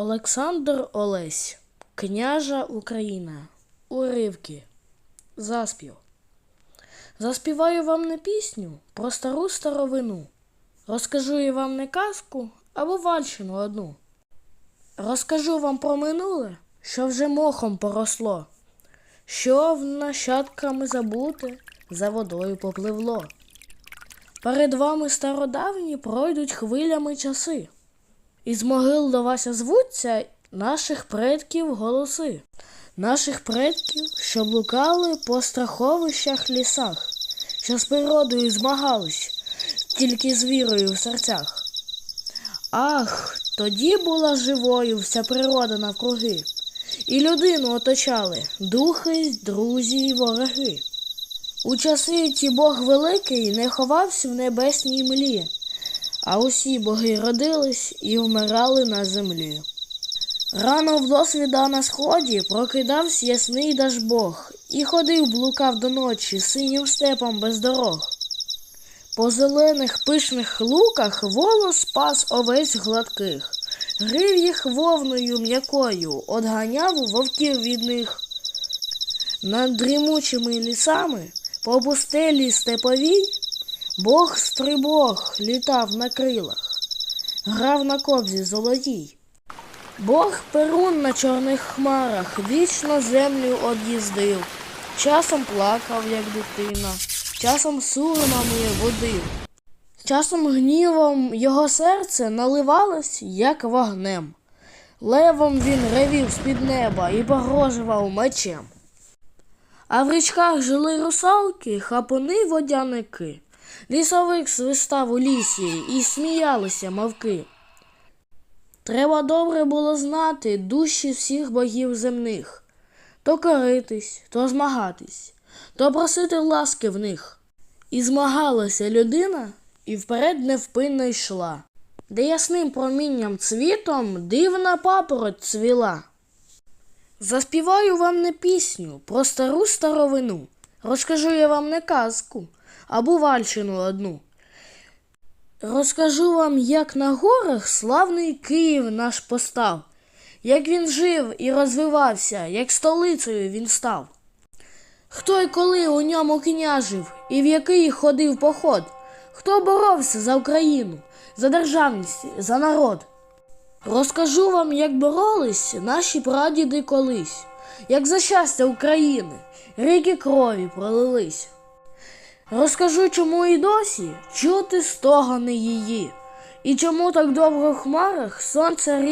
Олександр Олесь, княжа Україна, уривки, заспів. Заспіваю вам не пісню про стару старовину. Розкажу я вам не казку або вальщину одну. Розкажу вам про минуле, що вже мохом поросло, що в нащадками забуте за водою попливло. Перед вами стародавні пройдуть хвилями часи. Із могил до вас звуться наших предків голоси, наших предків, що блукали по страховищах лісах, що з природою змагались, тільки з вірою в серцях. Ах, тоді була живою вся природа навкруги, і людину оточали духи, друзі й вороги. У часи ті Бог великий не ховався в небесній млі, а усі боги родились і вмирали на землі. Рано в досвіда на сході прокидався ясний Дажбог і ходив, блукав до ночі синім степом без дорог. По зелених пишних луках волос спас овець гладких, грив їх вовною м'якою, одганяв вовків від них. Над дрімучими лісами по пустелі степовій Бог стрибог літав на крилах, грав на кобзі золотій. Бог перун на чорних хмарах вічно землю од'їздив, часом плакав, як дитина, часом сурмами водив, часом гнівом його серце наливалось, як вогнем. Левом він ревів з-під неба і погрожував мечем. А в річках жили русалки, хапуни водяники. Лісовик свистав у лісі і сміялися мавки. Треба добре було знати душі всіх богів земних, то коритись, то змагатись, то просити ласки в них. І змагалася людина, і вперед невпинно йшла, де ясним промінням цвітом дивна папороть цвіла. Заспіваю вам не пісню про стару старовину. Розкажу я вам не казку, або вальщину одну. Розкажу вам, як на горах славний Київ наш постав, як він жив і розвивався, як столицею він став. Хто й коли у ньому княжив і в який ходив поход, хто боровся за Україну, за державність, за народ. Розкажу вам, як боролись наші прадіди колись, як за щастя України ріки крові пролились. Розкажу, чому і досі чути стогони її, і чому так довго в хмарах сонце рі.